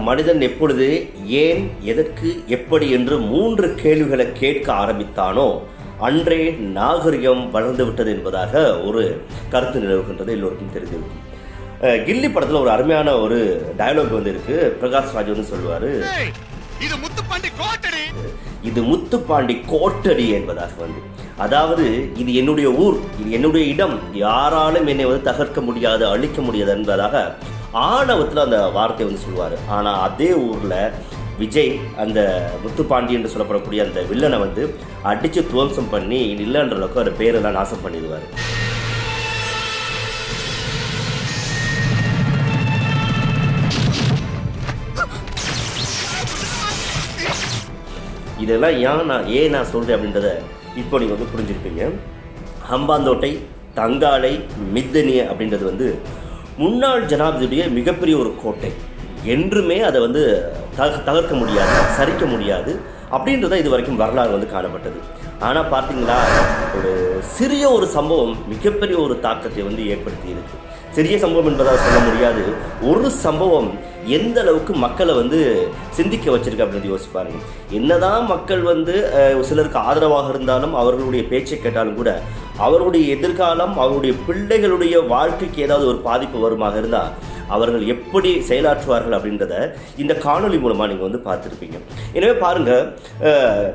மனிதன் எப்பொழுது ஏன் எதற்கு எப்படி என்று மூன்று கேள்விகளை கேட்க ஆரம்பித்தானோ அன்றே நாகரிகம் வளர்ந்து விட்டது என்பதாக ஒரு கருத்து நிலவுகின்றது எல்லோருக்கும் தெரிந்திருக்கும் அஹ் கில்லி படத்தில் ஒரு அருமையான ஒரு டயலாக் வந்து இருக்கு பிரகாஷ் ராஜ் வந்து சொல்லுவாரு இது முத்துப்பாண்டி கோட்டடி. இது முத்துப்பாண்டி கோட்டடி என்பதாக வந்து. அதாவது இது என்னுடைய ஊர் இது என்னுடைய இடம். யாராலும் என்னை வந்து தகர்க்க முடியாது அழிக்க முடியாது என்பதாக ஆணவத்தில் அந்த வார்த்தையை வந்து சொல்லுவார். ஆனால் அதே ஊரில் விஜய் அந்த முத்துப்பாண்டி என்று சொல்லப்படக்கூடிய அந்த வில்லனை வந்து அடித்து துவம்சம் பண்ணி இல்லைன்ற அளவுக்கு அவர் பேரெல்லாம் நாசம் பண்ணிடுவார். இதெல்லாம் ஏன் நான் ஏன் நான் சொல்கிறேன் அப்படின்றத இப்போ நீங்கள் வந்து புரிஞ்சுருப்பீங்க. ஹம்பாந்தோட்டை தங்காலை மித்தனி அப்படின்றது வந்து முன்னாள் ஜனாதிபதியுடைய மிகப்பெரிய ஒரு கோட்டை. என்றுமே அதை வந்து தக தகர்க்க முடியாது சரிக்க முடியாது. அப்படின்றத இது வரைக்கும் வரலாறு வந்து காணப்பட்டது. ஆனால் பார்த்தீங்களா ஒரு சிறிய ஒரு சம்பவம் மிகப்பெரிய ஒரு தாக்கத்தை வந்து ஏற்படுத்தி இருக்கு. சிறிய சம்பவம் என்பதால் சொல்ல முடியாது. ஒரு சம்பவம் எந்த அளவுக்கு மக்களை வந்து சிந்திக்க வச்சிருக்கு அப்படின்னு யோசிப்பாருங்க என்னதான் மக்கள் வந்து சிலருக்கு ஆதரவாக இருந்தாலும் அவர்களுடைய பேச்சை கேட்டாலும் கூட அவருடைய எதிர்காலம் அவருடைய பிள்ளைகளுடைய வாழ்க்கைக்கு ஏதாவது ஒரு பாதிப்பு வருமாக இருந்தால் அவர்கள் எப்படி செயலாற்றுவார்கள் அப்படின்றத இந்த காணொளி மூலமாக நீங்கள் வந்து பார்த்துருப்பீங்க. எனவே பாருங்கள்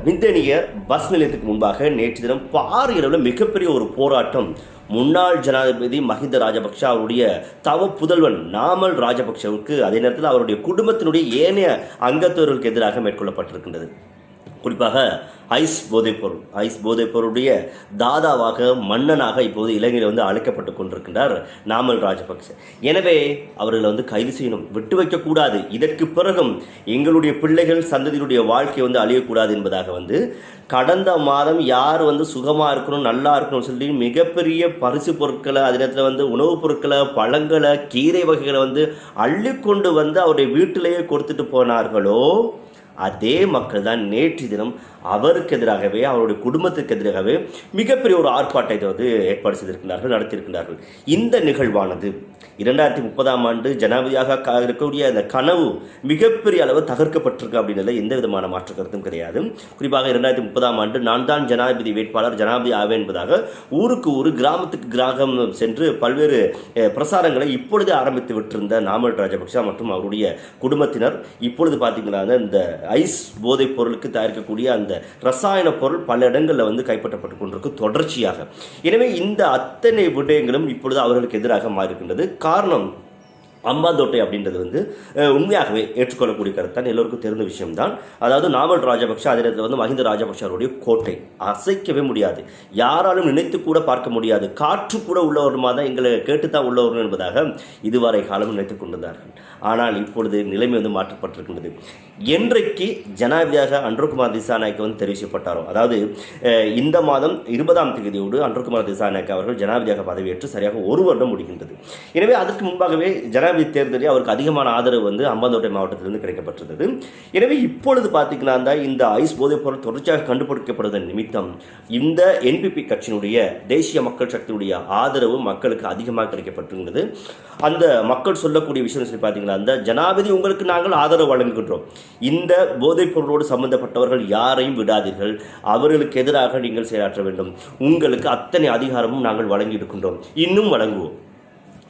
விந்தனிய பஸ் நிலையத்துக்கு முன்பாக நேற்று தினம் பாரியளவில் மிகப்பெரிய ஒரு போராட்டம் முன்னாள் ஜனாதிபதி மஹிந்த ராஜபக்ஷ அவருடைய தவ புதல்வன் நாமல் ராஜபக்ஷவுக்கு அதே நேரத்தில் அவருடைய குடும்பத்தினுடைய ஏனைய அங்கத்தவர்களுக்கு எதிராக மேற்கொள்ளப்பட்டிருக்கின்றது. குறிப்பாக ஐஸ் போதைப்பொருள். ஐஸ் போதைப்பொருளுடைய தாதாவாக மன்னனாக இப்போது இலங்கையில் வந்து அழைக்கப்பட்டு கொண்டிருக்கின்றார் நாமல் ராஜபக்ச. எனவே அவர்களை வந்து கைது செய்யணும். விட்டு வைக்கக்கூடாது இதற்கு பிறகும் எங்களுடைய பிள்ளைகள் சந்ததியினுடைய வாழ்க்கை வந்து அழியக்கூடாது என்பதாக வந்து கடந்த மாதம் யார் வந்து சுகமாக இருக்கணும் நல்லா இருக்கணும் சொல்லி மிகப்பெரிய பரிசு பொருட்களை அதே நேரத்தில் வந்து உணவுப் பொருட்களை பழங்களை கீரை வகைகளை வந்து அள்ளிக்கொண்டு வந்து அவருடைய வீட்டிலேயே கொடுத்துட்டு போனார்களோ அதே மக்கள் தான் நேற்று தினம் அவருக்கு எதிராகவே அவருடைய குடும்பத்துக்கு எதிராகவே மிகப்பெரிய ஒரு ஆர்ப்பாட்டத்தை வந்து ஏற்பாடு செய்திருக்கிறார்கள் நடத்தியிருக்கிறார்கள் இந்த நிகழ்வானது இரண்டாயிரத்தி முப்பதாம் ஆண்டு ஜனாதிபதியாக இருக்கக்கூடிய அந்த கனவு மிகப்பெரிய அளவு தகர்க்கப்பட்டிருக்கு அப்படின்றத எந்த விதமான மாற்று கருத்தும் கிடையாது. குறிப்பாக இரண்டாயிரத்தி முப்பதாம் ஆண்டு நான் தான் ஜனாதிபதி வேட்பாளர் ஜனாதிபதி ஆவேன் என்பதாக ஊருக்கு ஊர் கிராமத்துக்கு கிராமம் சென்று பல்வேறு பிரசாரங்களை இப்பொழுதே ஆரம்பித்து விட்டிருந்த நாமல் ராஜபக்சா மற்றும் அவருடைய குடும்பத்தினர் இப்பொழுது பார்த்தீங்கன்னா இந்த ஐஸ் போதைப் பொருளுக்கு தயாரிக்கக்கூடிய அந்த ரசாயன பொருள் பல இடங்களில் வந்து கைப்பற்றப்பட்டு கொண்டிருக்கு தொடர்ச்சியாக. எனவே இந்த அத்தனை விடயங்களும் இப்பொழுது அவர்களுக்கு எதிராக மாறியிருக்கின்றது. காரணம் அம்பாந்தோட்டை அப்படின்றது வந்து உண்மையாகவே ஏற்றுக்கொள்ளக்கூடிய கருத்தான் எல்லோருக்கும் தெரிந்த விஷயம்தான். அதாவது நாமல் ராஜபக்ஷ அதே நேரத்தில் வந்து மஹிந்த ராஜபக்ஷ அவருடைய கோட்டை. அசைக்கவே முடியாது. யாராலும் நினைத்து கூட பார்க்க முடியாது. காற்று கூட உள்ளவருமா தான் எங்களை கேட்டுத்தான் உள்ளவர்கள் என்பதாக இதுவரை காலம் நினைத்துக் கொண்டிருந்தார்கள். ஆனால் இப்பொழுது நிலைமை வந்து மாற்றப்பட்டிருக்கின்றது. என்றைக்கு ஜனாதிபதியாக அன்றுகுமார் திசாநாயக் வந்து தெரிவிக்கப்பட்டாரோ அதாவது இந்த மாதம் இருபதாம் தேதியோடு அன்றுகுமார் திசாநாயக் அவர்கள் ஜனாதிபதியாக பதவியேற்று சரியாக ஒரு வருடம் முடிகின்றது. எனவே அதற்கு முன்பாகவே ஜனாதிபதி தேர்தலில் அவருக்கு அதிகமான ஆதரவு வந்து அம்பாந்தோட்டை மாவட்டத்திலிருந்து கிடைக்கப்பட்டிருந்தது. எனவே இப்பொழுது பார்த்தீங்கன்னா தான் இந்த ஐஸ் போதைப் பொருள் தொடர்ச்சியாக கண்டுபிடிக்கப்படுவதன் நிமித்தம் இந்த என்பிபி கட்சியினுடைய தேசிய மக்கள் சக்தியுடைய ஆதரவு மக்களுக்கு அதிகமாக கிடைக்கப்பட்டிருந்தது. அந்த மக்கள் சொல்லக்கூடிய விஷயம் சொல்லி பார்த்தீங்கன்னா அந்த ஜனாதிபதி உங்களுக்கு நாங்கள் ஆதரவு வழங்குகின்றோம். இந்த போதைப் பொருளோடு சம்பந்தப்பட்டவர்கள் யாரையும் விடாதீர்கள். அவர்களுக்கு எதிராக நீங்கள் செயலாற்ற வேண்டும். உங்களுக்கு அத்தனை அதிகாரமும் நாங்கள் வழங்கி இருக்கின்றோம் இன்னும் வழங்குவோம்.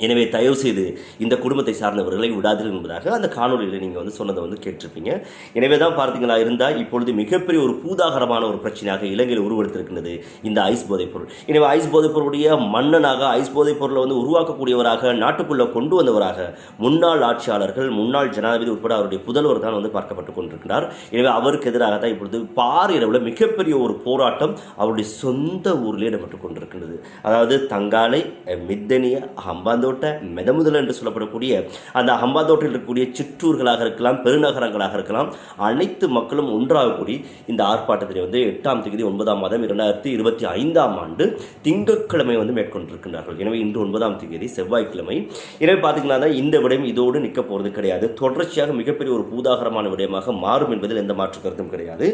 எனவே தயவு செய்து இந்த குடும்பத்தை சார்ந்தவர்களை விடாதீர்கள் என்பதாக அந்த காணொலியில் நீங்கள் வந்து சொன்னதை வந்து கேட்டிருப்பீங்க. எனவே தான் பார்த்தீங்களா இருந்தால் இப்பொழுது மிகப்பெரிய ஒரு பூதாகரமான ஒரு பிரச்சனையாக இலங்கையில் உருவெடுத்திருக்கின்றது இந்த ஐஸ் போதைப் பொருள். எனவே ஐஸ் போதைப் பொருளுடைய மன்னனாக ஐஸ் போதைப் பொருளை வந்து உருவாக்கக்கூடியவராக நாட்டுக்குள்ளே கொண்டு வந்தவராக முன்னாள் ஆட்சியாளர்கள் முன்னாள் ஜனாதிபதி உட்பட அவருடைய புதல்வர் தான் வந்து பார்க்கப்பட்டு கொண்டிருக்கிறார். எனவே அவருக்கு எதிராக தான் இப்பொழுது பாரியளவில் மிகப்பெரிய ஒரு போராட்டம் அவருடைய சொந்த ஊரிலே இடம்பெற்று கொண்டிருக்கின்றது. அதாவது தங்காலை மித்தனிய அம்பாந்தோ ஹம்பாந்தோட்டை மெதமுதல் என்று சொல்லப்படக்கூடிய அந்த ஹம்பாந்தோட்டையில் இருக்கக்கூடிய சிற்றூர்களாக இருக்கலாம் பெருநகரங்களாக இருக்கலாம் அனைத்து மக்களும் ஒன்றாக கூடி இந்த ஆர்ப்பாட்டத்தில் வந்து எட்டாம் தேதி ஒன்பதாம் மாதம் இரண்டாயிரத்தி இருபத்தி ஐந்தாம் ஆண்டு திங்கட்கிழமை வந்து மேற்கொண்டிருக்கின்றார்கள். எனவே இன்று ஒன்பதாம் தேதி செவ்வாய்க்கிழமை. எனவே பார்த்தீங்கன்னா இந்த விடயம் இதோடு நிற்க போகிறது கிடையாது. தொடர்ச்சியாக மிகப்பெரிய ஒரு பூதாகரமான விடயமாக மாறும் என்பதில் எந்த மாற்று கருத்தும் கிடையாது.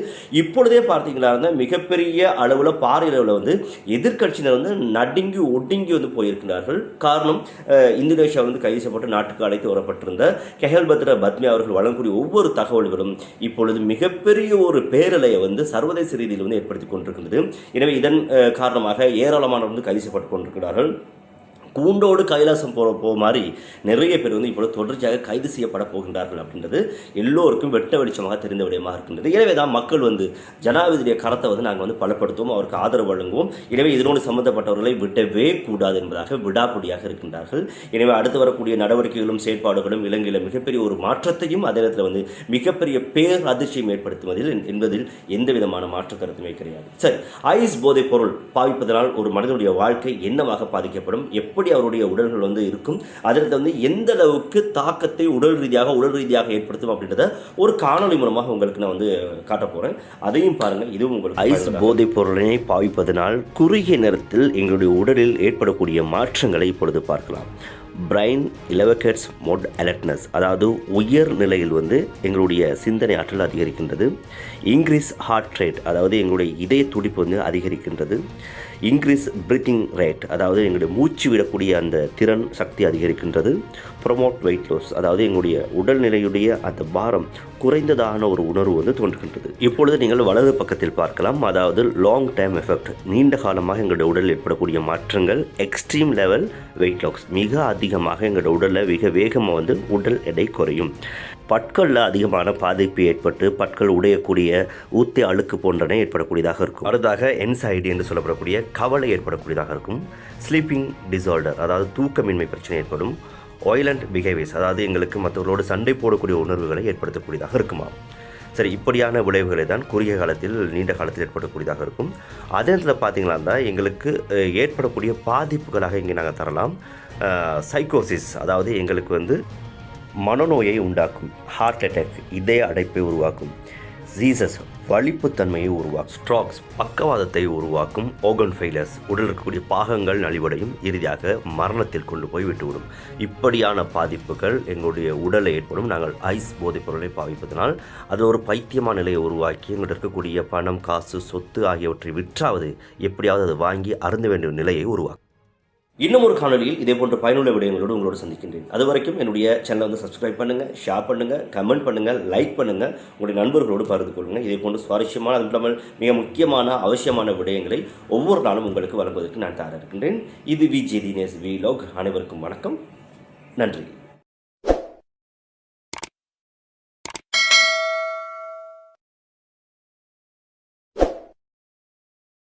இப்பொழுதே பார்த்தீங்கன்னா மிகப்பெரிய அளவில் பாரிய அளவில் வந்து எதிர்க்கட்சியினர் வந்து நடுங்கி ஒடுங்கி வந்து போயிருக்கிறார்கள் காரணம் இந்தோனேஷியாவிலிருந்து கைது செய்யப்பட்டு நாட்டுக்கு அழைத்து வரப்பட்டிருந்த கெஹல்பத்ர பத்மி அவர்கள் வழங்கக்கூடிய ஒவ்வொரு தகவல்களும் இப்பொழுது மிகப்பெரிய ஒரு பேரலையை வந்து சர்வதேச ரீதியில் வந்து ஏற்படுத்தி கொண்டிருக்கின்றது. எனவே இதன் காரணமாக ஏராளமானவர் வந்து கைது செய்யப்பட்டு கொண்டிருக்கிறார்கள். கூண்டோடு கைலாசம் போகிற போ மாதிரி நிறைய பேர் வந்து இப்பொழுது தொடர்ச்சியாக கைது செய்யப்பட போகின்றார்கள் அப்படின்றது எல்லோருக்கும் வெட்ட வெளிச்சமாக தெரிந்த விடயமாக இருக்கின்றது. எனவே தான் மக்கள் வந்து ஜனாதிபதியுடைய கரத்தை வந்து நாங்கள் வந்து பலப்படுத்துவோம் அவருக்கு ஆதரவு வழங்குவோம். எனவே இதனோடு சம்பந்தப்பட்டவர்களை விடவே கூடாது என்பதாக விடாபுடியாக இருக்கின்றார்கள். எனவே அடுத்து வரக்கூடிய நடவடிக்கைகளும் செயற்பாடுகளும் இலங்கையில் மிகப்பெரிய ஒரு மாற்றத்தையும் அதே நேரத்தில் வந்து மிகப்பெரிய பேர் அதிர்ச்சியும் ஏற்படுத்துவதில் என்பதில் எந்த விதமான மாற்று கருத்துமே கிடையாது. சரி ஐஸ் போதைப் பொருள் பாவிப்பதனால் ஒரு மனிதனுடைய வாழ்க்கை என்னவாக பாதிக்கப்படும்? எப்படி அவருடைய உடல்கள் வந்து இருக்கும் அதற்கு வந்து எந்த அளவுக்கு தாக்கத்தை உடல் ரீதியாக உடல் ரீதியாக ஏற்படுத்தும் அப்படின்றத ஒரு காணொளி மூலமாக உங்களுக்கு நான் வந்து காட்ட போறேன். அதையும் பாருங்க இதுவும் உங்களுக்கு ஐஸ் போதைப் பொருளினை பாவிப்பதனால் குறுகிய நேரத்தில் எங்களுடைய உடலில் ஏற்படக்கூடிய மாற்றங்களை இப்பொழுது பார்க்கலாம். பிரைன் இலவகேட்ஸ் மோட் அலர்ட்னஸ் அதாவது உயர் நிலையில் வந்து எங்களுடைய சிந்தனை ஆற்றல் அதிகரிக்கின்றது. இன்க்ரீஸ் ஹார்ட் ரேட் அதாவது எங்களுடைய இதய துடிப்பு வந்து அதிகரிக்கின்றது. இன்க்ரீஸ் பிரீத்திங் ரேட் அதாவது எங்களுடைய மூச்சு விடக்கூடிய அந்த திறன் சக்தி அதிகரிக்கின்றது. ப்ரொமோட் வெயிட் லாஸ் அதாவது எங்களுடைய உடல்நிலையுடைய அந்த பாரம் குறைந்ததான ஒரு உணர்வு வந்து தோன்றுகின்றது. இப்பொழுது நீங்கள் வலது பக்கத்தில் பார்க்கலாம் அதாவது லாங் டைம் எஃபெக்ட் நீண்ட காலமாக எங்களுடைய உடலில் ஏற்படக்கூடிய மாற்றங்கள் எக்ஸ்ட்ரீம் லெவல் வெயிட் லாஸ் மிக அதிகமாக எங்களுடைய உடலில் மிக வேகமாக வந்து உடல் எடை குறையும். பற்களில் அதிகமான பாதிப்பு ஏற்பட்டு பற்கள் உடையக்கூடிய ஊத்தி அழுக்கு போன்றன ஏற்படக்கூடியதாக இருக்கும். அடுத்ததாக என்சைடி என்று சொல்லப்படக்கூடிய கவலை ஏற்படக்கூடியதாக இருக்கும். ஸ்லீப்பிங் டிசார்டர் அதாவது தூக்கமின்மை பிரச்சனை ஏற்படும். ஒய்லண்ட் பிஹேவியர்ஸ் அதாவது எங்களுக்கு மற்றவர்களோடு சண்டை போடக்கூடிய உணர்வுகளை ஏற்படுத்தக்கூடியதாக இருக்குமா சரி இப்படியான விளைவுகளை தான் குறுகிய காலத்தில் நீண்ட காலத்தில் ஏற்படக்கூடியதாக இருக்கும். அதே நேரத்தில் பார்த்தீங்களா இருந்தால் எங்களுக்கு ஏற்படக்கூடிய பாதிப்புகளாக இங்கே நாங்கள் தரலாம். சைக்கோசிஸ் அதாவது எங்களுக்கு வந்து மனநோயை உண்டாக்கும். ஹார்ட் அட்டாக் இதய அடைப்பை உருவாக்கும். ஜீசஸ் வலிப்புத்தன்மையை உருவாக்கும். ஸ்ட்ராக்ஸ் பக்கவாதத்தை உருவாக்கும். ஓகன் ஃபெயிலர்ஸ் உடல் இருக்கக்கூடிய பாகங்கள் நலிவடையும். இறுதியாக மரணத்தில் கொண்டு போய் விட்டுவிடும். இப்படியான பாதிப்புகள் எங்களுடைய உடலை ஏற்படும். நாங்கள் ஐஸ் போதைப் பொருளை பாவிப்பதனால் அது ஒரு பைத்தியமான நிலையை உருவாக்கி எங்கள்கிட்ட இருக்கக்கூடிய பணம் காசு சொத்து ஆகியவற்றை விற்றாவது எப்படியாவது அதை வாங்கி அருந்த வேண்டிய நிலையை உருவாக்கும். இன்னும் ஒரு காணொலியில் இதே போன்ற பயனுள்ள விடயங்களோடு உங்களோடு சந்திக்கின்றேன். அது வரைக்கும் என்னுடைய சேனலை வந்து சப்ஸ்கிரைப் பண்ணுங்கள் ஷேர் பண்ணுங்கள் கமெண்ட் பண்ணுங்கள் லைக் பண்ணுங்கள் உங்களுடைய நண்பர்களோடு பகிர்ந்து கொள்ளுங்க. இதே போன்ற சுவாரஸ்யமான அது இல்லாமல் மிக முக்கியமான அவசியமான விடயங்களை ஒவ்வொரு நாளும் உங்களுக்கு வழங்குவதற்கு நான் தயாராக இருக்கின்றேன். இது வி தினேஷ் வி லோக் அனைவருக்கும் வணக்கம். நன்றி.